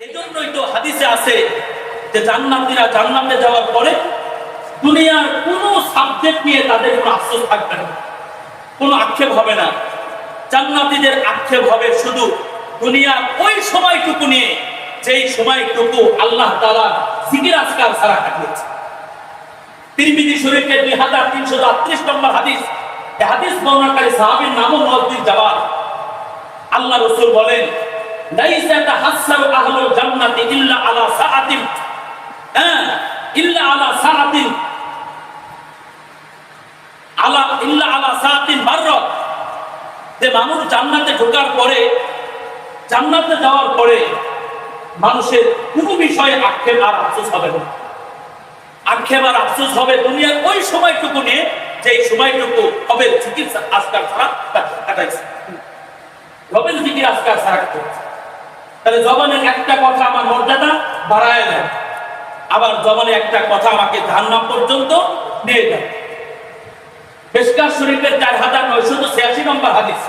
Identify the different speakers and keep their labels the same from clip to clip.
Speaker 1: এজন্যই তো হাদিসে আছে যে জান্নাতীরা জান্নাতে যাওয়ার পরে দুনিয়ার কোনো সাবজেক্ট নিয়ে তাদের কোনো আফসোস থাকবে না, কোনো আক্ষেপ হবে না। জান্নাতীদের আক্ষেপ হবে শুধু দুনিয়ার ওই সময়টুকু নিয়ে, যেই সময়টুকু আল্লাহ তালা জিকির আজকার ছাড়া কাটিয়েছে। তিরমিজি শরীফের দুই হাজার তিনশো আটত্রিশ নম্বর হাদিস হাদিস বর্ণাকারী সাহাবীর নামও মসজিদ যাওয়ার আল্লাহ রসুল বলেন লাইসা তাহাসসারু আহলুল জান্নাতি ইল্লা আলা সাআতিন। হ্যাঁ ইল্লা আলা সাআতিন। আলা, ইল্লা আলা সাআতিন মাররাত যে মানুষ জান্নাতে ঢোকার পরে, জান্নাতে যাওয়ার পরে মানুষের কোনো বিষয়ে আক্ষেপ আর আফসোস হবে না। আক্ষেপ আর আফসোস হবে দুনিয়ার ওই সময়টুকু নিয়ে, যে সময়টুকু হবে চিকিৎসা আজকাল ছাড়া কাটাইছে। রবেন জিকির আজকাল ছাড়া কাটাইছে। তাহলে জবানের একটা কথা আমার মর্যাদা বাড়ায় দেয়। আবার জবানে একটা কথা আমাকে জাহান্নাম পর্যন্ত নিয়ে যায় বেশকার শরীফের চার হাজার নয়শত ছিয়াশি নম্বর হাদিস।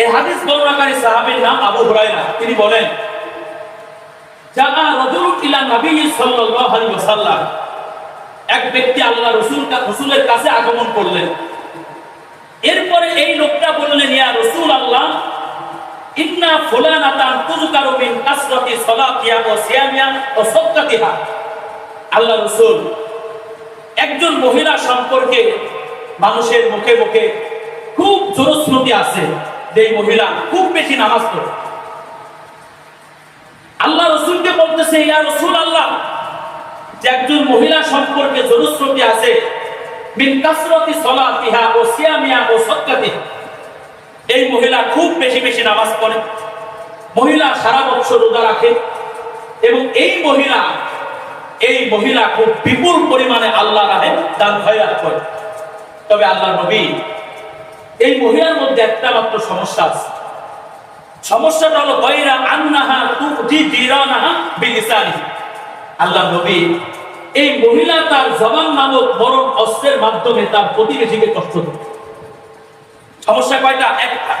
Speaker 1: এই হাদিস বর্ণাকারী সাহাবীর নাম আবু হুরায়রা। তিনি বলেন জাআ ইলা নবী সাল্লাল্লাহু আলাইহি ওয়াসাল্লাম। এক ব্যক্তি আল্লাহ রাসূল রাসূলের কাছে আগমন করলেন। এরপরে এই লোকটা বললেন, ইয়া রাসূল আল্লাহ ইন্না ফুলানাতান তুযকারু মিন কাসরাতি সাদকাতিহা আল্লাহ রাসূল একজন মহিলা সম্পর্কে মানুষের মুখে মুখে খুব জোরস্মৃতি আছে যে মহিলা খুব বেশি নামাজ পড়ে। আল্লাহ রসুলকে বলতেছে, ইয়া আল্লাহ যে একজন মহিলা সম্পর্কে জনশ্রুতি আছে, মিন কাসরতি সলাতিহা ও সিয়ামিয়া ও সৎকাতিহা এই মহিলা খুব বেশি বেশি নামাজ পড়ে। মহিলা সারা বছর রোজা রাখে এবং এই মহিলা এই মহিলা খুব বিপুল পরিমাণে আল্লাহ রাহে দান খয়রাত করে। তবে আল্লাহ নবী, এই মহিলার মধ্যে একটা মাত্র সমস্যা আছে। সমস্যাটা হলো গৈরা আন্নাহা তুজি জিরানাহা বিলিসানি আল্লাহ নবী, এই মহিলা তার জবান নামক মরণ অস্ত্রের মাধ্যমে তার প্রতিবেশীকে কষ্ট দেয় সমস্যা কয়টা? একটা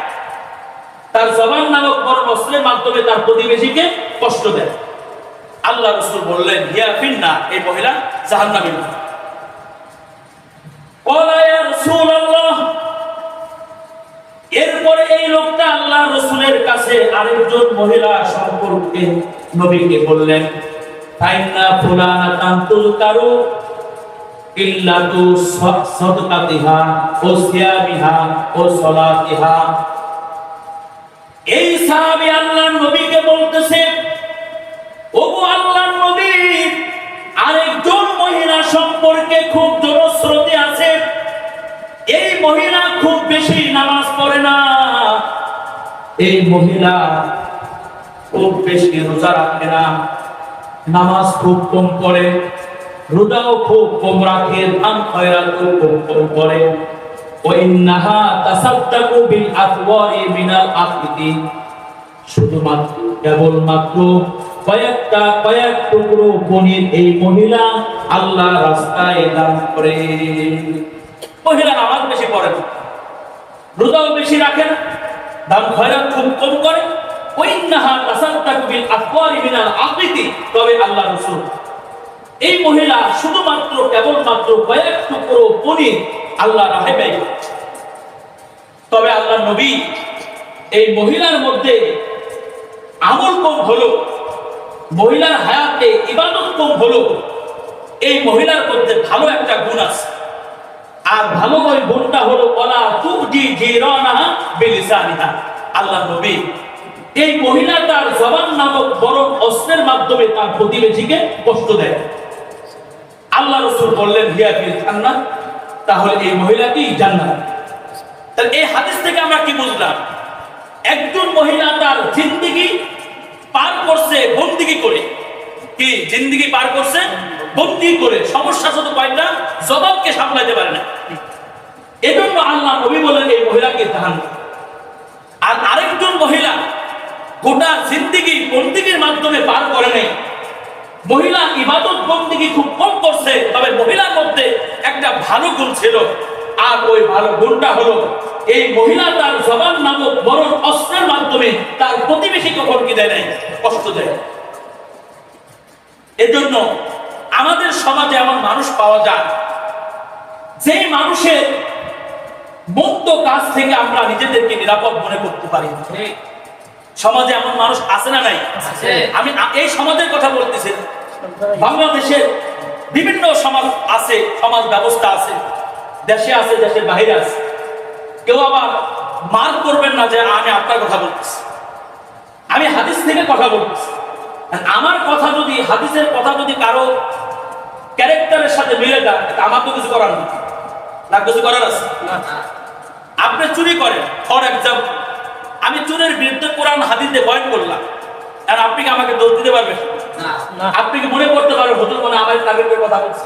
Speaker 1: তার জবান নামক মরণ অস্ত্রের মাধ্যমে তার প্রতিবেশীকে কষ্ট দেয়। আল্লাহ রসুল বললেন হিয়া ফিন্না, এই মহিলা ইয়া রাসূলুল্লাহ। এরপরে এই লোকটা আল্লাহ রসুলের কাছে আরেকজন মহিলা সম্পর্কে নবীকে বললেন তাইনা ফুলানা তান্তুল কারু ইল্লাতু সাদকাতিহা, ও সিয়ামিহা, ও এই সাহাবী আল্লাহর নবীকে বলতেছে, ওগো আল্লাহর নবী, আরেকজন মহিলা সম্পর্কে খুব জনশ্রুতি আছে। এই মহিলা খুব বেশি নামাজ পড়ে না। এই মহিলা খুব বেশি রোজা রাখে না। নামাজ খুব কম পড়ে। রোজাও খুব কম রাখে ধান খয়রাত খুব কম করে। ওয়াইন্নাহা তাসাদ্দাকু বিল আতওয়ারি মিনাল আফিতি শুধুমাত্র, কেবলমাত্র কয়েকটা, কয়েক টুকরো পনির এই মহিলা আল্লাহ রাস্তায় দান করে। মহিলা নামাজ বেশি পড়ে না। রোজাও বেশি রাখে না। দাম খয়রাত খুব কম করে। ওইন্নাহা তাসাদ্দাকু বিল আতওয়ারি মিনাল আফিতি তবে আল্লাহ রাসূল এই মহিলা শুধুমাত্র কেবলমাত্র কয়েক টুকরো পনির আল্লাহ রাহে ব্যয় তবে আল্লাহ নবী এই মহিলার মধ্যে আমল কম হলো, মহিলার হায়াতে ইবাদত কম হলো, এই মহিলার মধ্যে ভালো একটা গুণ আছে। আর ভালো ওই গুণটা হলো ওলা তুজি জিরানা বিলিসানিহা। আল্লাহ নবী এই মহিলা তার জবান নামক বড় অস্ত্রের মাধ্যমে তার প্রতিবেশীকে কষ্ট দেয়। আল্লাহ রসুল বললেন হিয়া ফিল জান্নাত তাহলে এই মহিলাটি জান্নাত। তাহলে এই হাদিস থেকে আমরা কি বুঝলাম? একজন মহিলা তার জিন্দিগি পার করছে বন্দিগি করে। কি, জিন্দিগি পার করছে? বন্দি করে। সমস্যা শুধু কয়টা? জবাবকে সামলাইতে পারে না। এজন্য আল্লাহ নবী বলেন এই মহিলাকে জাহান আর আরেকজন মহিলা গোটা জিন্দিগি বন্দিগির মাধ্যমে পার করে নেই মহিলা ইবাদত বন্দিগি খুব কম করছে, তবে মহিলার মধ্যে একটা ভালো গুণ ছিল। আর ওই ভালো গুণটা হলো, এই মহিলা তার জবান নামক বড় অস্ত্রের মাধ্যমে তার প্রতিবেশীকে ভরকি দেয় নাই, কষ্ট দেয় এজন্য আমাদের সমাজে এমন মানুষ পাওয়া যায় যে মানুষের মুক্ত কাজ থেকে আমরা নিজেদেরকে নিরাপদ মনে করতে পারি। সমাজে এমন মানুষ আছে না নাই। আমি এই সমাজের কথা বলতেছি। বাংলাদেশের বিভিন্ন সমাজ আছে সমাজ ব্যবস্থা আছে দেশে আছে দেশের বাহিরে আছে। কেউ আবার মার করবেন না যে আমি আপনার কথা বলতেছি। আমি হাদিস থেকে কথা বলতেছি। আমার কথা যদি হাদিসের কথা যদি কারও ক্যারেক্টারের সাথে মিলে যায় আমার তো কিছু করার নেই। না কিছু করার আছে? আপনি চুরি করেন। ফর এক্সাম্পল আমি চোরের বিরুদ্ধে কোরআন হাদিসে বয়ন করলাম। আর আপনি কি আমাকে দোষ দিতে পারবেন? আপনি কি মনে করতে পারবেন হুজুর মনে আমার টার্গেটের কথা বলছে?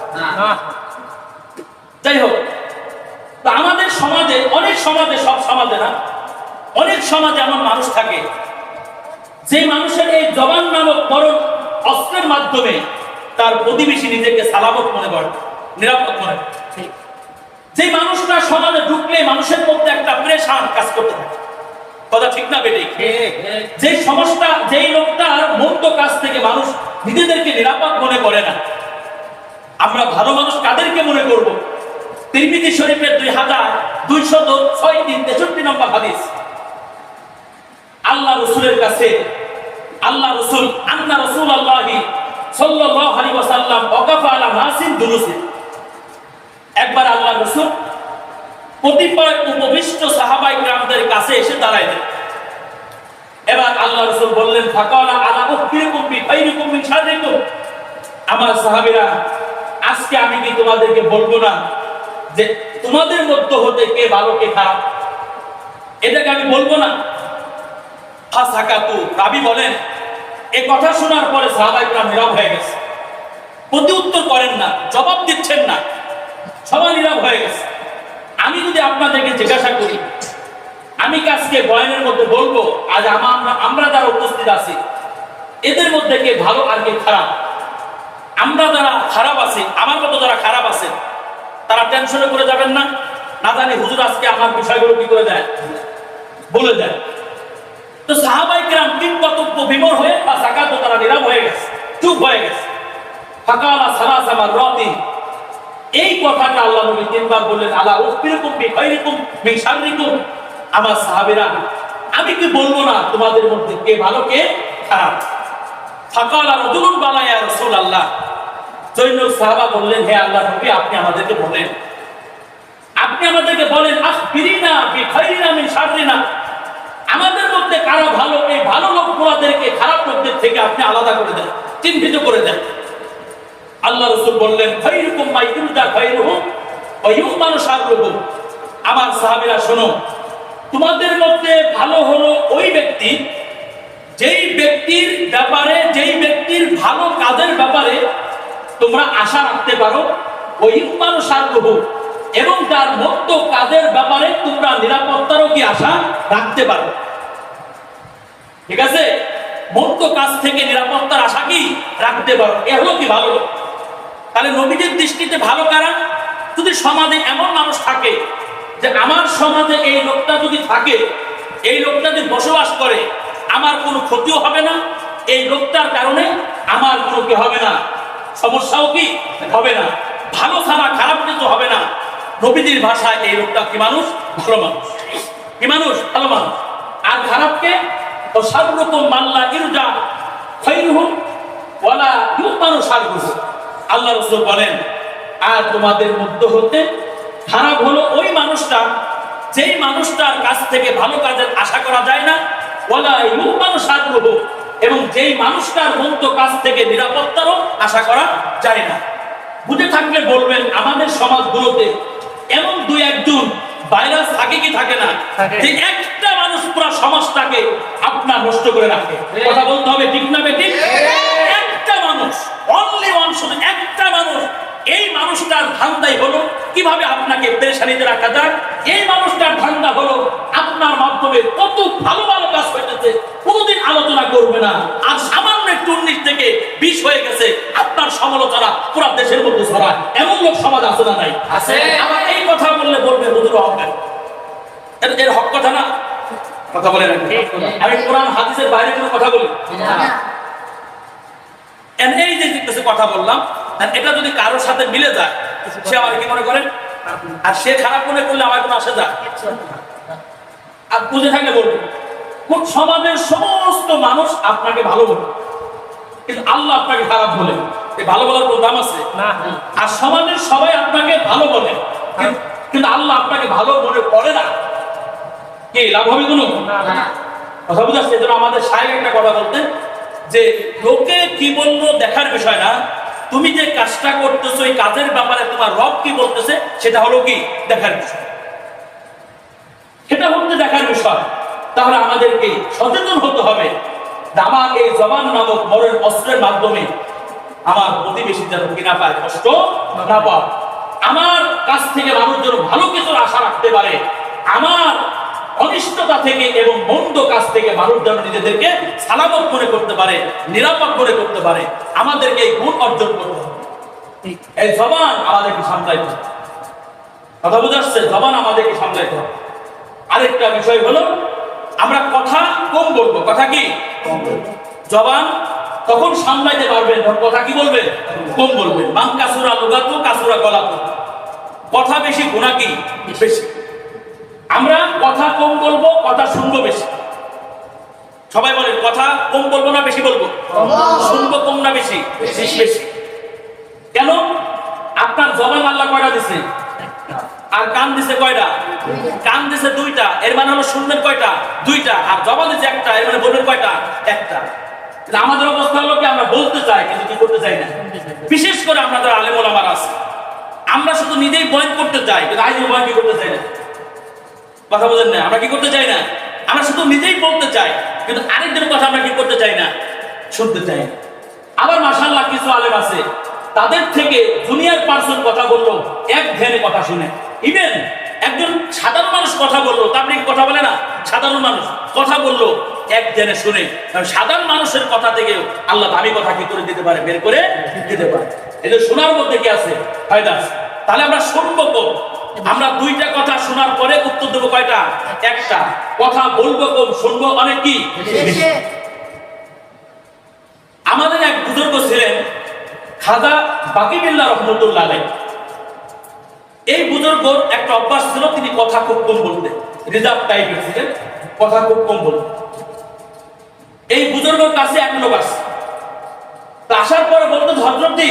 Speaker 1: যাই হোক তো আমাদের সমাজে অনেক সমাজে সব সমাজে না অনেক সমাজে এমন মানুষ থাকে যে মানুষের এই জবান নামক মরণ অস্ত্রের মাধ্যমে তার প্রতিবেশী নিজেকে সালামত মনে করে নিরাপদ মনে করে। যে মানুষটা সমাজে ঢুকলে মানুষের মধ্যে একটা প্রেশান কাজ করতে থাকে। কথা ঠিক না বেটে যে সমস্যা, যেই লোকটার মুক্ত কাজ থেকে মানুষ নিজেদেরকে নিরাপদ মনে করে না, আমরা ভালো মানুষ কাদেরকে মনে করব? তিরমিজি শরীফের দুই হাজার দুইশত ছয় তিন তেষট্টি নম্বর হাদিস। আল্লাহ রসুলের কাছে, আল্লাহ রসুল, আন্না রসুল আল্লাহি সাল্লাল্লাহু আলাইহি ওয়াসাল্লাম ওয়াকাফা আলা নাসিন দুরুসিন একবার আল্লাহ রসুল কতিপয় উপবিষ্ট সাহাবাই গ্রামদের কাছে এসে এবার আল্লাহ আমার আজকে আমি তোমাদেরকে বলব না যে তোমাদের মধ্য হতে কে ভালো, কে খারাপ? এটাকে আমি বলব না। ফাসাকাতু বলেন, এ কথা শোনার পরে সাহাবাইকরা নীরব হয়ে গেছে। প্রতি উত্তর করেন না, জবাব দিচ্ছেন না। সবাই নীরব হয়ে গেছে। আমি যদি আপনাদেরকে জিজ্ঞাসা করি, আমি কাজকে বয়ানের মধ্যে বলব, আজ আমার আমরা যারা উপস্থিত আছি, এদের মধ্যে কে ভালো আর কে খারাপ? আমরা যারা খারাপ আছি, আমার মতো যারা খারাপ আছে, তারা টেনশনে করে যাবেন না? না জানি হুজুর আজকে আমার বিষয়গুলো কি করে দেয়, বলে দেয়। তো সাহাবাই কিরাম তিন কর্তব্য বিমর হয়ে বা সাকাত তারা নিরাম হয়ে গেছে, চুপ হয়ে গেছে। ফাকালা সালাস আমার রতি এই কথাটা আল্লাহ নবী তিনবার বললেন, আলা উখবিরুকুম বিখাইরিকুম মিন শাররিকুম? আমার সাহাবীরা, আমি কি বলব না তোমাদের মধ্যে কে ভালো, কে খারাপ? ফাকালা বালা, ইয়া রাসূলুল্লাহ। সাহাবা বললেন, হে আল্লাহ নবী, আপনি আমাদেরকে বলেন। আপনি আমাদেরকে বলেন আখবিরিনা বিখাইরিনা মিন শাররিনা। আমাদের মধ্যে কারা ভালো, এই ভালো লোকগুলোদেরকে খারাপ লোকদের থেকে আপনি আলাদা করে দেন, চিহ্নিত করে দেন। আল্লাহ রসুল বললেন ইউমানু শাররুহুম আমার সাহাবীরা, শোনো, তোমাদের মধ্যে ভালো হলো ওই ব্যক্তি, যেই ব্যক্তির ব্যাপারে, যেই ব্যক্তির ভালো কাজের ব্যাপারে তোমরা আশা রাখতে পারো, ওই ইউমানু শাররুহুম এবং তার মুক্ত কাজের ব্যাপারে তোমরা নিরাপত্তারও কি আশা রাখতে পারো? ঠিক আছে? মুক্ত কাজ থেকে নিরাপত্তার আশা কি রাখতে পারো? এ হলো কি ভালো? তাহলে নবীদের দৃষ্টিতে ভালো কারা? যদি সমাজে এমন মানুষ থাকে যে আমার সমাজে এই লোকটা যদি থাকে, এই লোকটা যদি বসবাস করে, আমার কোনো ক্ষতিও হবে না, এই লোকটার কারণে আমার কোনো কি হবে না? সমস্যাও কি? হবে না। ভালো ছাড়া খারাপ কিন্তু হবে না। নবীদের ভাষায় এই লোকটা কি মানুষ? ভালো মানুষ। কি মানুষ? ভালো মানুষ। আর খারাপকে? সর্বরকম মাল্লা ইরজা খৈরুহুম ওয়ালা মানুষ শাররুহুম আল্লাহ রসুল বলেন আর তোমাদের মধ্য হতে খারাপ হলো ওই মানুষটা যেই মানুষটার কাছ থেকে ভালো কাজের আশা করা যায় না ওলা মানুষ আগ্রহ এবং যেই মানুষটার মন্ত কাছ থেকে নিরাপত্তারও আশা করা যায় না। বুঝে থাকলে বলবেন আমাদের সমাজগুলোতে এমন দুই একজন ভাইরাস থাকে কি থাকে না যে একটা মানুষ পুরো সমাজটাকে আপনার নষ্ট করে রাখে। কথা বলতে হবে ঠিক না বেঠিক? একটা মানুষ অনলি ওয়ান শুধু একটা মানুষ এই মানুষটার ধান্দাই হলো কীভাবে আপনাকে পেরেশানিতে রাখা যায় এই মানুষটার ধান্দা হলো আপনার মাধ্যমে কত ভালো ভালো কাজ হইতেছে কোনোদিন আলোচনা করবে না। আর সামান্য একটু উনিশ থেকে বিশ হয়ে গেছে আপনার সমালোচনা পুরো দেশের মধ্যে ছড়ায়। এমন লোক সমাজ আছে না নাই?
Speaker 2: আছে।
Speaker 1: আবার এই কথা বললে বলবে হুজুর অহংকার এর হক কথা না? কথা বলে রাখি। আমি কোরআন হাদিসের বাইরে কোনো কথা বলি? And এই যে কিছু কথা বললাম এটা যদি কারোর সাথে মিলে যায় সে আমার কি মনে করেন আর সে খারাপ মনে করলে আমার কোনো আসে যায়? আর বুঝে থাকলে বলব কোন সমাজের সমস্ত মানুষ আপনাকে ভালো বলে কিন্তু আল্লাহ আপনাকে খারাপ বলে। ভালো বলার কোনো দাম আছে?
Speaker 2: না।
Speaker 1: আর সমাজের সবাই আপনাকে ভালো বলে কিন্তু- আল্লাহ আপনাকে ভালো মনে করে না। কি লাভ হবে কোনো?
Speaker 2: না
Speaker 1: কথা বুঝাচ্ছে আমাদের সাহেব একটা কথা বলতেন যে লোকে কি বলল দেখার বিষয় না। তুমি যে কাজটা করতেছো, এই কাজের ব্যাপারে তোমার রব কি বলতেছে, সেটা হলো কি? দেখার বিষয়। সেটা হচ্ছে দেখার বিষয়। তাহলে আমাদেরকে সচেতন হতে হবে। আমার এই জবান নামক মরের অস্ত্রের মাধ্যমে আমার প্রতিবেশী যেন কি না পায় কষ্ট না পায়। আমার কাছ থেকে মানুষ যেন ভালো কিছুর আশা রাখতে পারে। আমার অনিষ্টতা থেকে এবং মন্দ কাজ থেকে মানুষ যেন নিজেদেরকে সালামত মনে করতে পারে, নিরাপদ মনে করতে পারে, আমাদেরকে এই গুণ অর্জন করতে হবে। এই জবান আমাদেরকে সামলাইতে হবে। কথা বুঝাচ্ছে? জবান আমাদেরকে সামলাইতে হবে। আরেকটা বিষয় হলো, আমরা কথা কম বলব। কথা কি? জবান তখন সামলাইতে পারবেন কথা কি বলবেন? কম বলবেন। মান কাসুরা লুগাতো, কাসুরা গলাতো। কথা বেশি, গুণা কি? বেশি। আমরা কথা কম বলব, কথা শুনব বেশি। সবাই বলেন, কথা কম বলব না বেশি বলব? শুনব কম না বেশি? বেশি কেন? আপনার জবান আল্লাহ কয়টা দিছে? আর কান দিছে কয়টা? কান দিছে দুইটা। এর মানে হলো শুনবেন কয়টা? দুইটা। আর জবান দিছে একটা। এর মানে বলবেন কয়টা? একটা। আমাদের অবস্থা হলো কি? আমরা বলতে চাই, কিন্তু কি করতে চাই না? বিশেষ করে আমাদের আলেম ওলামার আছে। আমরা শুধু নিজেই বয়ান করতে চাই, কিন্তু আইন বয়ান কি করতে চাই না। কথা বলেন না, আমরা কি করতে চাই না? আমরা শুধু নিজেই বলতে চাই, কিন্তু আরেকজনের কথা আমরা কি করতে চাই না? শুনতে চাই। আবার মাসাল্লাহ কিছু আলেম আছে, তাদের থেকে জুনিয়র পার্সন কথা বলল, এক ধ্যানে কথা শুনে। ইভেন একজন সাধারণ মানুষ কথা বলল তার নাকি কথা বলে না? সাধারণ মানুষ কথা বলল, এক ধ্যানে শুনে। সাধারণ মানুষের কথা থেকে আল্লাহ দামি কথা কি করে দিতে পারে? বের করে দিতে পারে। যে শোনার মধ্যে কি আছে? ফায়দা আছে তাহলে আমরা শুনব আমরা দুইটা কথা শোনার পরে উত্তর দেবো কয়টা? একটা কথা বলব কম শুনব অনেক কি? আমাদের এক বুজুর্গ ছিলেন খাজা বাকিবিল্লা রহমতুল্লাহ এই বুজুর্গ একটা অভ্যাস ছিল তিনি কথা খুব কম বলতেন। রিজার্ভ টাইপের ছিলেন কথা খুব কম বলতেন। এই বুজুর্গের কাছে এক লোক আসে। আসার পরে বলতো হজরতজি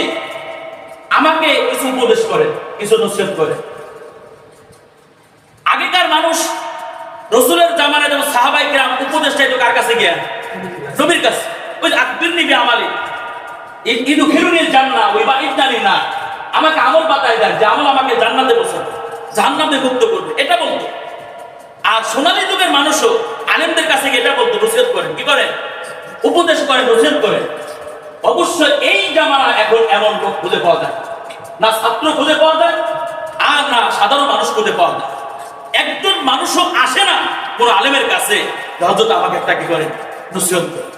Speaker 1: আমাকে কিছু উপদেশ করে কিছু নসিহত করে আগেকার মানুষ রসুলের জামানায় যেমন সাহাবাই গ্রাম উপদেশ কার কাছে গিয়া? নবীর কাছে। ওই আকবির নিবি আমালি। ইদু খেলুনির জান্না ওই বা ইদানি না আমাকে আমল বাতায় দেয় যে আমল আমাকে জান্নাতে বসে জান্নাতে মুক্ত করবে। এটা বলতো। আর সোনালী যুগের মানুষও আলেমদের কাছে গিয়ে এটা বলতো, নসিহত করেন। কি করে উপদেশ করে নসিহত করে অবশ্যই এই জামানা এখন এমন লোক খুঁজে পাওয়া যায় না ছাত্র খুঁজে পাওয়া যায় আর না সাধারণ মানুষ খুঁজে পাওয়া যায়। একজন মানুষও আসে না কোন আলেমের কাছে। হজরত আমাকে একটা কি করে নসিহত করে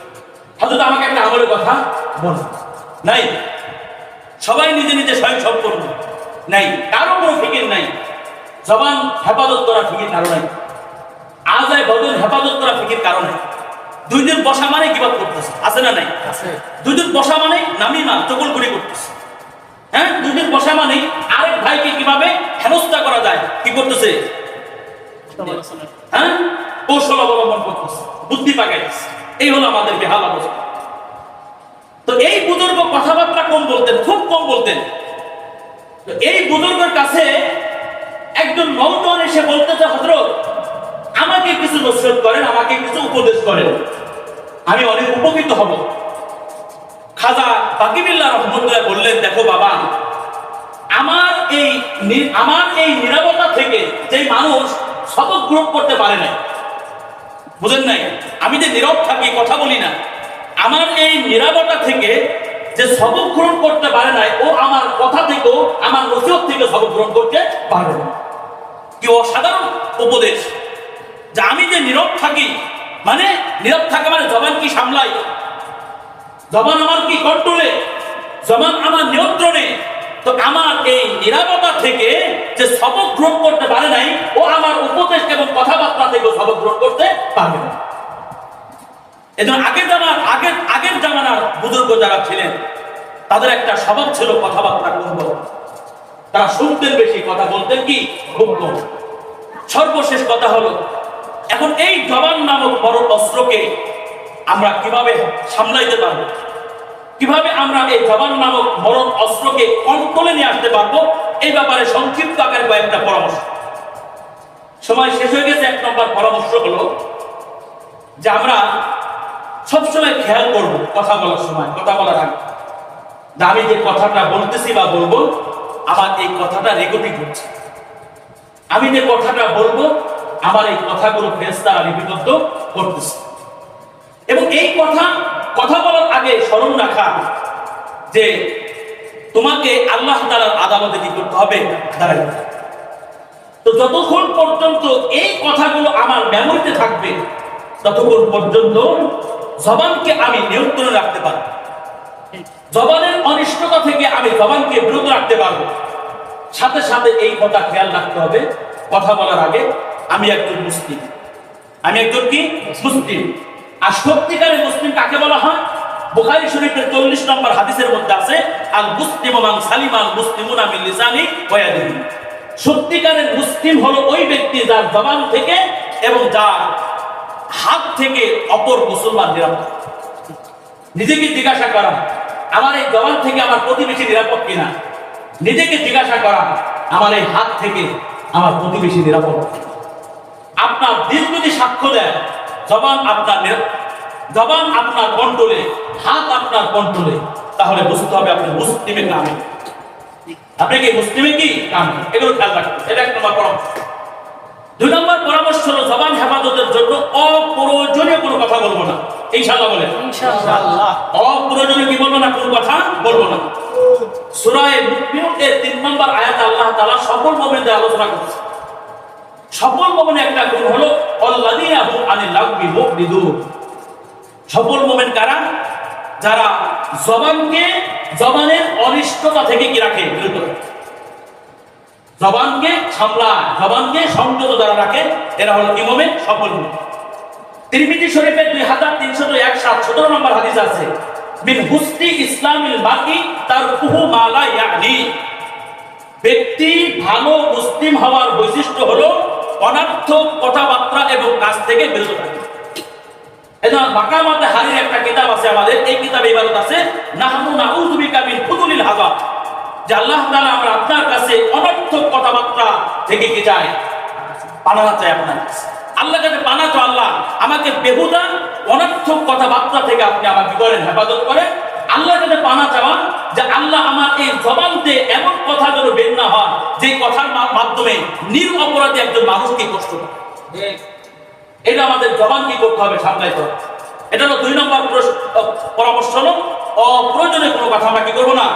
Speaker 1: হজরত আমাকে একটা আমলের কথা বলে নাই। সবাই নিজে নিজে স্বয়ং সম্পূর্ণ নাই। কারও কোনো ফিকির নাই। জবান হেফাজত করা ফিকির কারও নাই। আজায় বদল হেফাজত করা ফিকির কারও নাই। দুই দিন বসা মানে কিবাদ করতেছে? আছে না নাই? দুই দিন বসা মানে নামিমা চকুল গুড়ি করতেছে। হ্যাঁ? দুই দিন বসা মানে আরেক ভাইকে কীভাবে হেনস্থা করা যায়? কি করতেছে? হ্যাঁ? কৌশল অবলম্বন করতেছে বুদ্ধি পাকাইতেছে। এই হলো আমাদের বেহাল অবস্থা। তো এই বুজুর্গ কথাবার্তা কম বলতেন খুব কম বলতেন। তো এই বুজুর্গের কাছে একজন নৌজন এসে বলতেছে হজরত আমাকে কিছু নসরত করেন আমাকে কিছু উপদেশ করেন। আমি অনেক উপকৃত হব। খাজা বাকিবিল্লা রহমতুল্লাহ বললেন দেখো বাবা আমার এই আমার এই নিরাপত্তা থেকে যে মানুষ শপথ গ্রহণ করতে পারে না বুঝেন নাই? আমি যে নীরব থাকি, কথা বলি না। আমার এই নিরাপত্তা থেকে যে শপথ গ্রহণ করতে পারে নাই, ও আমার কথা থেকেও, আমার নসিহত থেকে শপথ গ্রহণ করতে পারবে না কি অসাধারণ উপদেশ। যে আমি যে নীরব থাকি মানে নীরব থাকা মানে জবান কি সামলাই? জবান আমার কি কন্ট্রোলে জবান আমার নিয়ন্ত্রণে? নিরাপত্তা থেকে যে সবক গ্রহণ করতে পারে নাই, ও আমার উপদেশ এবং কথাবার্তা থেকে সবক গ্রহণ করতে পারবে না। এজন্য আগের জামার আগের আগের জামানার বুজুর্গ যারা ছিলেন, তাদের একটা স্বভাব ছিল কথাবার্তা বড়। তারা শুনতেন বেশি, কথা বলতেন কি? খুব সর্বশেষ কথা হলো, এখন এই জবান নামক বড় অস্ত্রকে আমরা কীভাবে সামলাইতে পারব? কীভাবে আমরা এই জবান নামক মরণ অস্ত্রকে কন্ট্রোলে নিয়ে আসতে পারব, এই ব্যাপারে সংক্ষিপ্ত আকারে কয়েকটা পরামর্শ। সময় শেষ হয়ে গেছে, এক নম্বর পরামর্শ হলো যে আমরা সবসময় খেয়াল করব কথা বলার সময়, কথা বলার আগে। যে আমি যে কথাটা বলতেছি বা বলব, আমার এই কথাটা রেকর্ডিং হচ্ছে। আমি যে কথাটা বলব, আমার এই কথাগুলো ফেরেশতারা লিপিবদ্ধ করতেছে। এবং এই কথা স্মরণ রাখা যে তোমাকে আল্লাহ তাআলার আদালতে কি করতে হবে? দাঁড়াইতে হবে। তো যতক্ষণ পর্যন্ত এই কথাগুলো আমার মেমোরিতে থাকবে, ততক্ষণ পর্যন্ত জবানকে আমি নিয়ন্ত্রণে রাখতে পারব। জবানের অনিষ্টতা থেকে আমি জবানকে বিরত রাখতে পারব। সাথে সাথে এই কথা খেয়াল রাখতে হবে। কথা বলার আগে আমি একজন মুসলিম। আমি একজন কি? মুসলিম। আর সত্যিকারের মুসলিম কাকে বলা হয়? বুখারী শরীফের চল্লিশ নম্বর হাদিসের মধ্যে আছে, আল মুসলিম মান সালিম আল মুসলিমুন মিন লিসানি সত্যিকারের মুসলিম হলো ওই ব্যক্তি যার জবান থেকে এবং যার হাত থেকে অপর মুসলমান নিরাপদ। নিজেকে জিজ্ঞাসা করা, আমার এই জবান থেকে আমার প্রতিবেশী নিরাপদ কিনা? নিজেকে জিজ্ঞাসা করা, আমার এই হাত থেকে আমার প্রতিবেশী নিরাপদ আপনার দিল যদি সাক্ষ্য দেয়, জবান আপনার নিরা- জবান আপনার কন্ট্রোলে হাত আপনার কন্ট্রোলে তাহলে বুঝতে হবে আপনি মুসলিমের নামে। আপনি কি মুসলিমে কি? কামে এগুলো খেয়াল রাখবেন। এটা এক নম্বর পরামর্শ। দুই নম্বর পরামর্শ হলো জবান হেফাজতের জন্য অপ্রয়োজনীয় কোনো কথা বলব না। ইনশাআল্লাহ
Speaker 2: ইনশাআল্লাহ।
Speaker 1: অপ্রয়োজনীয় কি বলব না? কোনো কথা বলব না। সূরায়ে নম্বর আয়াত আল্লাহ তাআলা সকল মুমিনদের আলোচনা করেছে। সকল মুমিনের একটা গুণ হলো আল্লাযীনা হুম আনিল লাগবি সকল মোমেন কারা? যারা জবানকে, জবানের অনিষ্টতা থেকে কি রাখে? বিরত জবানকে সামলায়, জবানকে সংযত যারা রাখে, এরা হলো কি মুমিন? মুমিন। তিরমিজি শরীফের দুই হাজার তিনশো এক সাত সতেরো নম্বর হাদিস আছে, মিন হুসনি ইসলামিল বাকি তার কুহু মালা ইয়ানি ব্যক্তি ভালো মুসলিম হওয়ার বৈশিষ্ট্য হলো অনার্থক কথাবার্তা এবং কাজ থেকে বিরত থাকে। কথাবার্তা থেকে কি চাই পানা আমাকে বেহুদা, অনর্থক কথাবার্তা থেকে আপনি আমাকে করেন হেফাজত করেন। আল্লাহ কাছে পানা চাওয়া যে আল্লাহ আমার এই জবানতে এমন কথা যেন বের না হয়, যে কথার মাধ্যমে নির অপরাধী একজন মানুষকে কষ্ট পায় এটা আমাদের জবান কি করতে হবে সামলাইতে হবে। এটা হলো দুই নম্বর পরামর্শ হলো অপ্রয়োজনীয় কোনো কথা আমরা কি করব না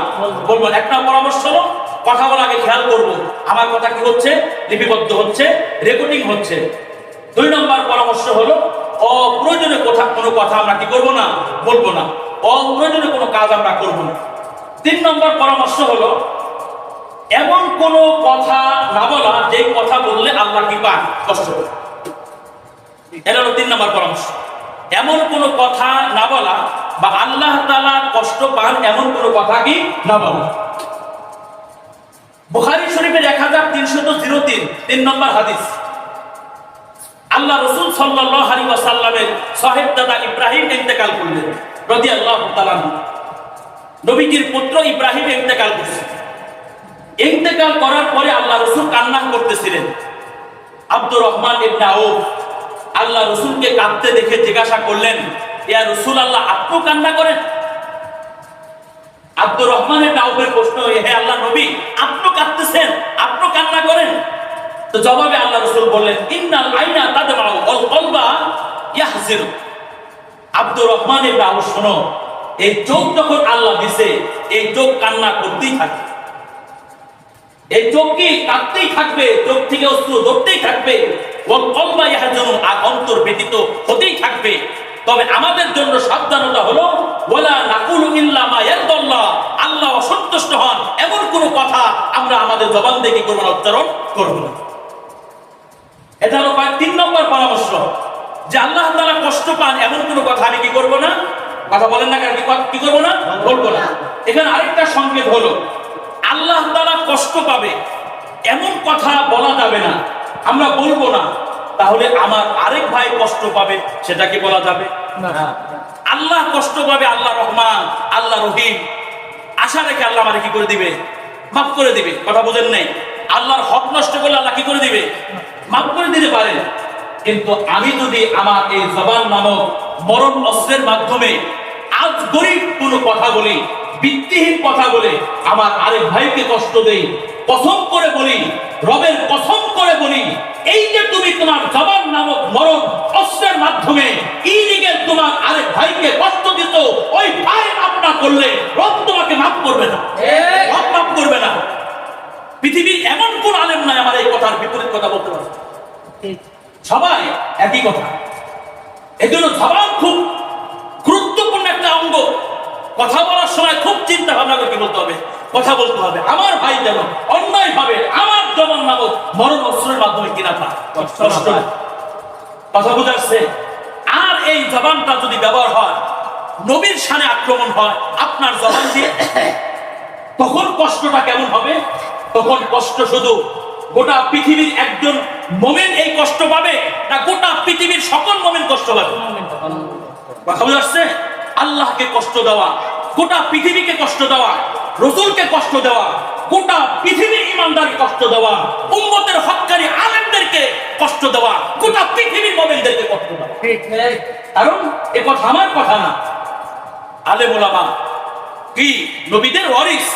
Speaker 1: বলব। না। এক নম্বর পরামর্শ হলো, কথা বলার আগে খেয়াল করব, আমার কথা কি হচ্ছে, লিপিবদ্ধ হচ্ছে রেকর্ডিং হচ্ছে। দুই নম্বর পরামর্শ হলো অপ্রয়োজনীয় কথা কোনো কথা আমরা কি করব না বলব না। অপ্রয়োজনীয় কোনো কাজ আমরা করব না। তিন নম্বর পরামর্শ হলো, এমন কোনো কথা না বলা যে কথা বললে আল্লাহ কি পান কষ্ট করে। এটা হলো তিন নম্বর পরামর্শ। এমন কোনো কথা না বলা বা আল্লাহ তাআলা কষ্ট পান এমন কোনো কথা কি না বলা। বুখারী শরীফের এক হাজার তিনশত জিরো তিন তিন নম্বর হাদিস। আল্লাহ রসুল ওয়াসাল্লামের সাহেব দাদা ইব্রাহিম ইন্তেকাল করলেন, রাদিয়াল্লাহু তাআলা আনহু। নবীজির পুত্র ইব্রাহিম ইন্তেকাল ইন্তেকাল করার পরে আল্লাহ রসুল কান্না করতেছিলেন। আব্দুর রহমান ইবনে আউফ আল্লাহ রসুলকে কাঁদতে দেখে জিজ্ঞাসা করলেন, ইয়া রসুল আল্লাহ আপনিও কান্না করেন? আব্দুর রহমানের আউফের প্রশ্ন হে আল্লাহ নবী, আপনিও কাঁদতেছেন? আপনিও কান্না করেন? তো জবাবে আল্লাহ রসুল বললেন, ইন্নাল আইনা তাদমাউ ওয়াল কলবা ইয়াহজিরু। আব্দুর রহমান ইবনে আউফ শোনো, এই চোখ যখন আল্লাহ দিছে, এই চোখ কান্না করতেই থাকে। এই চোখ কি কাঁদতেই থাকবে? চোখ থেকে অস্ত্র ধরতেই থাকবে? আর অন্তর ব্যতীত হতেই থাকবে। তবে আমাদের জন্য সাবধানতা হলো আল্লাহ অসন্তুষ্ট হন, এমন কোনো কথা আমরা আমাদের জবান দিয়ে কি উচ্চারণ করব না। এটা তিন নম্বর পরামর্শ, যে আল্লাহ তাআলা কষ্ট পান, এমন কোনো কথা আমি কি করব না? কথা বলেন না কেন কি করব না? বলব না। এখানে আরেকটা সংকেত হলো, আল্লাহ তাআলা কষ্ট পাবে, এমন কথা বলা যাবে না আমরা বলব না তাহলে আমার আরেক ভাই কষ্ট পাবে সেটা কি বলা যাবে? আল্লাহ কষ্ট পাবে আল্লাহ রহমান আল্লাহ রহিম। আশা রেখে আল্লাহ আমাদের কি করে দিবে? মাফ করে দিবে কথা বুঝেন নাই? আল্লাহর হক নষ্ট করলে আল্লাহ কি করে দিবে? মাফ করে দিতে পারেন। কিন্তু আমি যদি আমার এই জবান নামক মরণ অস্ত্রের মাধ্যমে আজ গরিব কোনো কথা বলি ভিত্তিহীন কথা বলে আমার আরেক ভাইকে কষ্ট দেই কসম করে বলি রবের কসম করে বলি এই যে তুমি তোমার জবান নামক মরণ অস্ত্রের মাধ্যমে ইলিগেল তোমার আরেক ভাইকে কষ্ট দিত ওই ভাই মাফ না করলে রব তোমাকে মাফ করবে না। রব মাফ করবে না। পৃথিবীর এমন কোন আলেম নাই আমার এই কথার বিপরীত কথা বলতে পারে। সবাই একই কথা। এই জন্য জবান খুব গুরুত্বপূর্ণ একটা অঙ্গ। কথা বলার সময় খুব চিন্তা ভাবনা করে বলতে হবে? কথা বলতে হবে। আমার ভাই যেন অন্যায় ভাবে আমার জবান নামক মরণ অস্ত্রের মাধ্যমে কিনা পায়। কথা বুঝাচ্ছে আর এই জবানটা যদি ব্যবহার হয়, নবীর সানে আক্রমণ হয় আপনার জবান দিয়ে, তখন কষ্টটা কেমন হবে? তখন কষ্ট শুধু গোটা পৃথিবীর একজন মোমেন এই কষ্ট পাবে, না গোটা পৃথিবীর সকল মোমেন কষ্ট পাবে? কথা বুঝাচ্ছে আল্লাহকে কষ্ট দেওয়া গোটা পৃথিবীকে কষ্ট দেওয়া রসুলকে কষ্ট দেওয়া গোটা পৃথিবীর ইমানদারকে কষ্ট দেওয়া উম্মতের হক্কারী আলেমদেরকে কষ্ট দেওয়া গোটা পৃথিবীর মোমেনদেরকে কষ্ট দেওয়া। কারণ এ কথা আমার কথা না। আলেম ওলামা কি? নবীদের ওয়ারিস।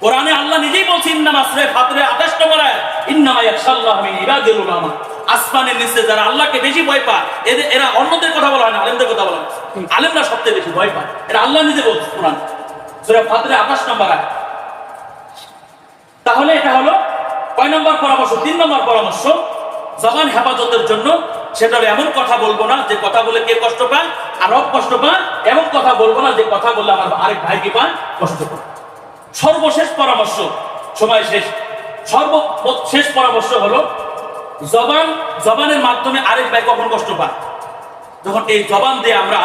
Speaker 1: কোরআনে আল্লাহ নিজেই বলছেন ইন্নামা সূরা ফাতিরে 28 নম্বর আয়াত ইন্নামা ইয়াখশাল্লাহু মিন ইবাদিল উলামা। আসমানের নিচে যারা আল্লাহকে বেশি ভয় পায় এদের এরা অন্যদের কথা বলা হয় না, আলেমদের কথা বলা হয়। আলেমরা সবচেয়ে বেশি ভয় পায়। এটা আল্লাহ নিজে বলছে কোরআন। সূরা ফাতিরে 28 নম্বর আয়াত। তাহলে এটা হলো কয় নম্বর পরামর্শ? তিন নম্বর পরামর্শ। জবান হেফাজতের জন্য সেটা এমন কথা বলব না যে কথা বলে কে কষ্ট পায় আর কষ্ট পায়, এমন কথা বলব না যে কথা বললে আমার আরেক ভাই কি পায়? কষ্ট পায়। সর্বশেষ পরামর্শ, সময় শেষ। সর্ব শেষ পরামর্শ হলো জবান জবানের মাধ্যমে আরেক ভাই কখন কষ্ট পায়? যখন এই জবান দিয়ে আমরা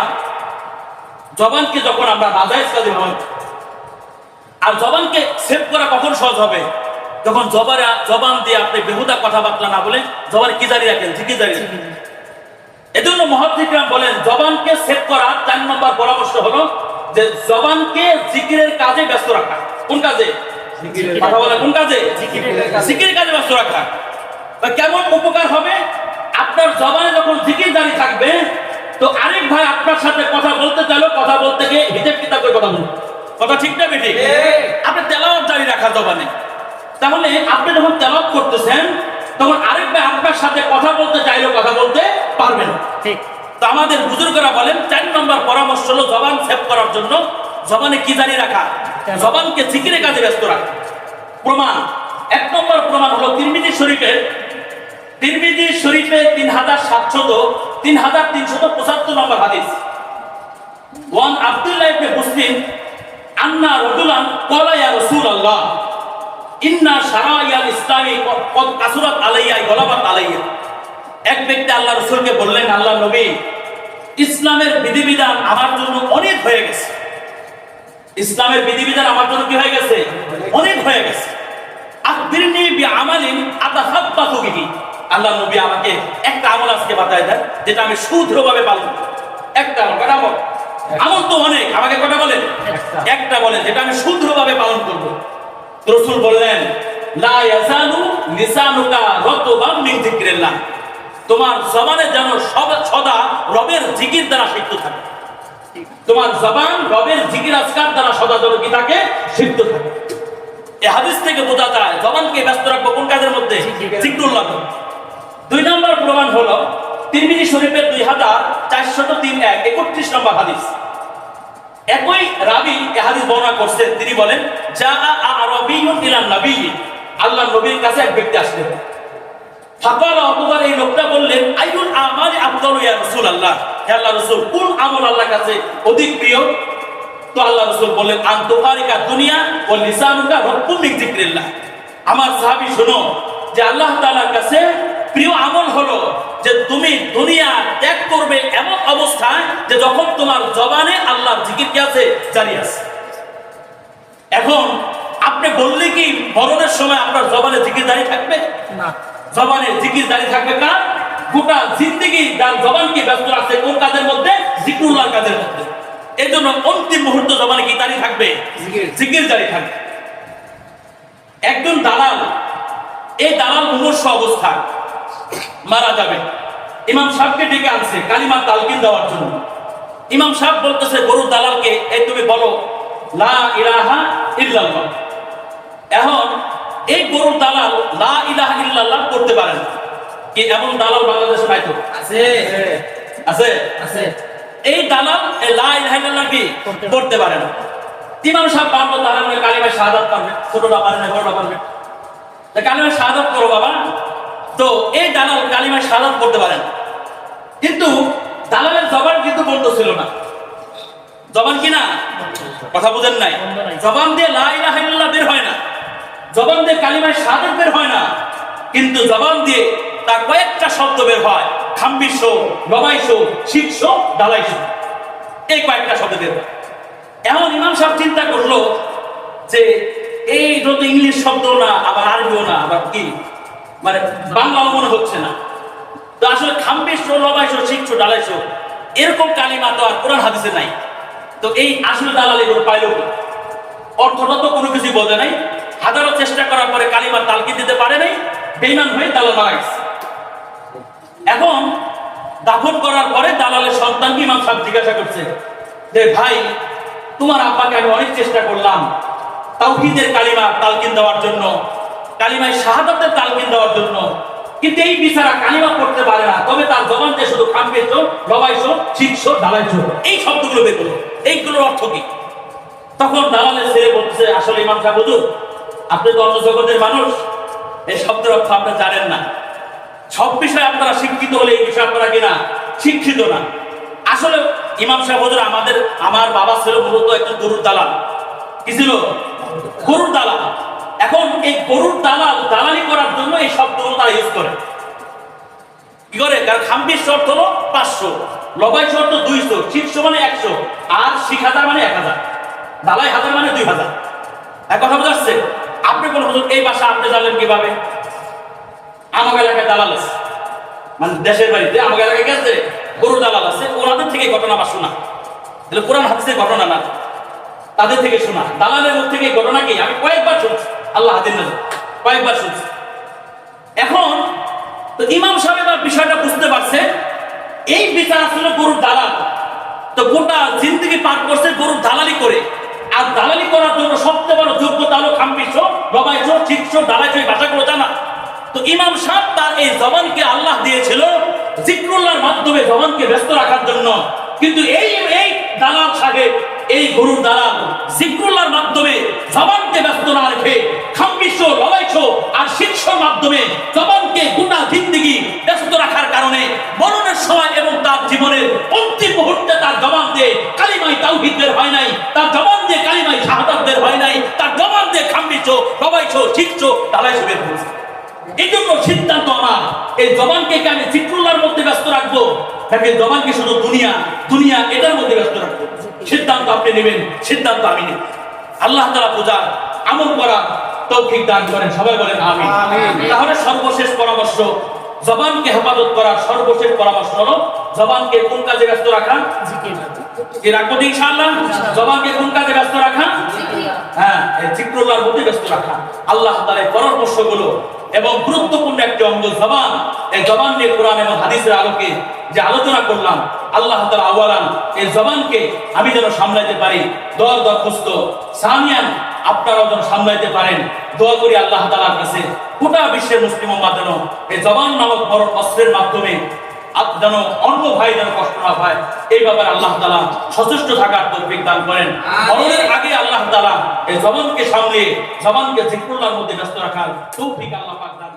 Speaker 1: জবানকে যখন আমরা নাজাইজ কাজে হয় আর জবানকে সেভ করা কখন সহজ হবে? যখন জবারে জবান দিয়ে আপনি বেহুদা কথাবার্তা না বলে জবান কি জারি রাখেন? ঠিকই জারি রাখেন। এজন্য মহাদ্দিকরাম বলেন জবানকে সেভ করার চার নম্বর পরামর্শ হলো যে জবানকে জিকিরের কাজে ব্যস্ত রাখা। কোন কাজে? কথা বলে কোন কাজে। জিকিরের কাজে ব্যস্ত রাখা। কেমন উপকার হবে? আপনার জবানে যখন জিকির দাঁড়িয়ে থাকবে তো আরেক ভাই আপনার সাথে কথা বলতে চাইলো কথা বলতে গিয়ে হিতেব কিতাব করে কথা বলুন। কথা ঠিক না বেঠিক? আপনি তেলাওয়াত জারি রাখা জবানে। তাহলে আপনি যখন তেলাওয়াত করতেছেন তখন আরেক ভাই আপনার সাথে কথা বলতে চাইলেও কথা বলতে পারবেন না। ঠিক। তো আমাদের বুজুর্গরা বলেন চার নম্বর পরামর্শ হলো জবান সেভ করার জন্য জবানে কি জারি রাখা? জবানকে জিকিরে কাজে ব্যস্ত রাখা। প্রমাণ। এক নম্বর প্রমাণ হলো তিরমিজি শরীফের তিরমিজি শরীফে তিন হাজার সাতশত তিন হাজার তিনশত পঁচাত্তর নম্বর হাদিস। ওয়ান আব্দুল্লাহ ইবনে মুসলিম, আন্না রজুলান ক্বালা ইয়া রাসূলুল্লাহ, ইন্না শারাইয়াল ইসলামি কদ কাসুরাত আলাইয়া গলাবাত আলাইয়া। এক ব্যক্তি আল্লাহ রসুলকে বললেন, আল্লাহ নবী, ইসলামের বিধিবিধান আমার জন্য অনেক হয়ে গেছে। ইসলামের বিধিবিধান আমার জন্য কি হয়ে গেছে? অনেক হয়ে গেছে। আখবিরনি বি আমালিন আতাহাব্বাতু বিহি। আল্লাহ নবী আমাকে একটা আমল আজকে বাতায় দেন যেটা আমি সুদৃঢ়ভাবে পালন করব একটা আমল কটা আমল? আমল তো অনেক আমাকে কটা বলেন একটা। বলেন যেটা আমি সুদৃঢ়ভাবে পালন করব। রসুল বললেন লা ইয়াজালু লিসানুকা রাতবাম মিন যিকরিল্লাহ। তোমার জবানে যেন সদা রবের জিকির দ্বারা সিদ্ধ থাকে। তোমার জবান রবের জিকির আজকার দ্বারা সদা যেন কি থাকে? সিদ্ধ থাকে। এই হাদিস থেকে বোঝা যায় জবানকে ব্যস্ত রাখব কোন কাজের মধ্যে? জিক্রুল্লাহ দুই নম্বর প্রমাণ হলো তিরমিজি শরীফের দুই হাজার চারশত তিন এক একত্রিশ নম্বর হাদিস। একই রাবি এ হাদিস বর্ণনা করছেন, তিনি বলেন যা আরবিয়ুন ইলান নবী। আল্লাহ নবীর কাছে এক ব্যক্তি আসলেন। ফাকাল অবুবার এই লোকটা বললেন আইউল আমালি আফদালু ইয়া রাসূলুল্লাহ? হে আল্লাহ রাসূল, কোন আমল আল্লাহর কাছে অধিক প্রিয়? তো আল্লাহ রসুল বললেন আন্তকারিকা দুনিয়া ও লিসানুকা রব্বুম মিন যিকরিল্লাহ। আমার সাহাবী শোনো, যে আল্লাহ তাআলার কাছে প্রিয় আমল হলো যে তুমি দুনিয়া ত্যাগ করবে এমন অবস্থায় যে যখন তোমার জবানে আল্লাহর জিকির কি আছে? জারি আছে। এখন আপনি বললে কি মরণের সময় আপনার জবানে জিকির দাঁড়িয়ে থাকবে?
Speaker 2: না।
Speaker 1: জবানে জিকির দাঁড়িয়ে থাকবে কার? গোটা জিন্দগি তার জবানকে ব্যস্ত রাখছে? কোন কাজের মধ্যে? জিক্রুল্লাহর কাজের মধ্যে। এই জন্য অন্তিম মুহূর্ত জবানে কি দাঁড়িয়ে থাকবে?
Speaker 2: জিকির।
Speaker 1: জিকির দাঁড়িয়ে থাকবে। একজন দালাল এই দালাল মুমূর্ষ অবস্থা মারা যাবে। ইমাম সাহেবকে ডেকে আনছে কালিমা তালকিন দেওয়ার জন্য। ইমাম সাহেব বলতেছে গরুর দালালকে এই তুমি বলো লা ইলাহা ইল্লাল্লাহ। এখন এই গরুর দালাল লা ইলাহা ইল্লাল্লাহ করতে পারে না। কি এমন দালাল বাংলাদেশে পাইতো
Speaker 2: আছে।
Speaker 1: আছে?
Speaker 2: আছে।
Speaker 1: এই দালাল এই লা ইলাহা ইল্লাল্লাহ কি
Speaker 2: করতে
Speaker 1: পারে। না। ইমাম সাহেব পারব তারা মানে কালিমা শাহাদাত পারবে ছোটটা পারে না বড়টা পারবে তা কালিমা শাহাদাত করো বাবা। তো এই দালাল কালিমায় শাহাদাত করতে পারেন। কিন্তু দালালের জবান কিন্তু বন্ধ ছিল না। জবান কি না? কথা বুঝেন নাই। জবান দিয়ে লা ইলাহা বের হয় না। জবান দিয়ে কালিমা শাহাদাত বের হয় না। কিন্তু জবান দিয়ে তার কয়েকটা শব্দ বের হয়। খাম্বিশো নবাইশো শিখশো দালাইশো এই কয়েকটা শব্দ বের হয়। এমন ইমাম সাহেব চিন্তা করল যে এই যত ইংলিশ শব্দ না আবার আরবিও না আবার কি? মানে বাংলাও মনে হচ্ছে না। তো আসলে খাম্বিশো লবাইশো শিখছো ডালাইশো এরকম কালিমা তো আর কোরআন হাদিসে নাই। তো এই আসলে দালাল এগুলো পাইলো অর্থটা তো কোনো কিছু বোঝে নাই। হাজারো চেষ্টা করার পরে কালিমা তালকি দিতে পারে নাই বেইমান হয়ে দালাল মারা গেছে। এখন দাফন করার পরে দালালের সন্তানকে ইমাম সাহেব জিজ্ঞাসা করছে যে, ভাই, তোমার আব্বাকে আমি অনেক চেষ্টা করলাম তাওহীদের কালিমা তালকিন দেওয়ার জন্য। কালিমায় শাহাদাতের তালকিন দেওয়ার জন্য। কিন্তু এই বিচারা কালিমা করতে পারে না। তবে তার জবান দিয়ে শুধু খাম্পেছো লবাইছো শিখছো ডালাইছো এই শব্দগুলো বের করো এইগুলোর অর্থ কি? তখন দালালের ছেলে বলছে আসলে ইমাম সাহেব আপনি তো অন্য জগতের মানুষ। এই শব্দের অর্থ আপনি জানেন না। সব বিষয়ে আপনারা শিক্ষিত হলে এই বিষয়ে আপনারা কিনা? শিক্ষিত না। আসলে ইমাম সাহেব আমাদের, আমার বাবা ছিল মূলত একজন গরুর দালাল। কি ছিল? গরুর দালাল। এখন এই গরুর দালাল, দালালি করার জন্য এই শব্দগুলো তারা ইউজ করে। কি করে? কারণ খাম্বির শর্ত হলো পাঁচশো, লবাই শর্ত দুইশো, শীর্ষ মানে একশো, আর শিখ হাজার মানে এক হাজার, দালাই হাজার মানে দুই হাজার। এক কথা বোঝাচ্ছে আপনি কোন হুজুর, এই ভাষা আপনি জানলেন কীভাবে? আমার এলাকায় দালাল আছে। মানে দেশের বাড়িতে আমার এলাকায় গেছে গরু দালাল আছে, ওনাদের থেকে ঘটনা বা শোনা। তাহলে কোরআন, হাদিসের ঘটনা না। তাদের থেকে শোনা। দালালের মুখ থেকে ঘটনা কি? আমি কয়েকবার শুনছি। আল্লাহ হাদিন নজর। কয়েকবার শুনছি। এখন তো ইমাম সাহেব বিষয়টা বুঝতে পারছে। এই বিচার আসলে গরুর দালাল। তো গোটা জিন্দগি পার করছে গরুর দালালি করে। আর দালালি করার জন্য সবচেয়ে বড় যোগ্যতা হলো খাম্পিস রবাইছ চিৎস দালাইছ এই ভাষাগুলো জানা। তো ইমাম সাহেব তার এই জবানকে আল্লাহ দিয়েছিল জিক্রুল্লাহর মাধ্যমে জবানকে ব্যস্ত রাখার জন্য। কিন্তু এই এই দালাল সাহেব এই গরুর দালাল জিক্রুল্লাহর মাধ্যমে জবানকে ব্যস্ত না রেখে খাম্পিস লড়াইছ আর শীর্ষর মাধ্যমে জবানকে গোটা জিন্দগি ব্যস্ত রাখার কারণে মরণের সময় এবং তার জীবনের অন্তিম মুহূর্তে তার জবান দিয়ে কালিমাই তাওহীদ বের হয় নাই, তার জবান দিয়ে কালিমাই শাহাদাত বের হয় নাই, তার জবান দিয়ে খাম্পিস লড়াইছ শীর্ষ দালাইছ বের হয়েছে। এই জন্য সিদ্ধান্ত আমার, এই জবানকে আমি জিক্রুল্লাহর মধ্যে ব্যস্ত রাখব? নাকি জবানকে শুধু দুনিয়া দুনিয়া এটার মধ্যে ব্যস্ত রাখব? সিদ্ধান্ত আপনি নেবেন সিদ্ধান্ত আমি নেব। আল্লাহ তারা পূজার আমল করার তৌফিক দান করেন সবাই বলেন আমি তাহলে সর্বশেষ পরামর্শ জবানকে হেফাজত করার সর্বশেষ পরামর্শ হলো জবানকে কোন কাজে ব্যস্ত রাখা? রাখব ইনশাআল্লাহ? জবানকে কোন কাজে ব্যস্ত রাখা? হ্যাঁ জিক্রুল্লাহর মধ্যে ব্যস্ত রাখা। আল্লাহ তাআলার পরামর্শগুলো এবং গুরুত্বপূর্ণ একটি অঙ্গ জবান এই জবান নিয়ে কোরআন এবং হাদিসের আলোকে যে আলোচনা করলাম আল্লাহ তাআলা আওয়ালান এই জবানকে আমি যেন সামলাইতে পারি। দর দরখাস্ত সামিয়ান আপনারাও যেন সামলাইতে পারেন। দোয়া করি আল্লাহ তাআলার কাছে। গোটা বিশ্বের মুসলিম যেন এই জবান নামক বড় অস্ত্রের মাধ্যমে যেন অন্য ভাই যেন কষ্ট না পায়। এই ব্যাপারে আল্লাহ তালা সচেষ্ট থাকার তৌফিক দান করেন। মরণের আগে আল্লাহ তালা এই জবানকে সামনে জবানকে জিক্রুল্লাহর মধ্যে ব্যস্ত রাখার তৌফিক আল্লাহ পাক দান।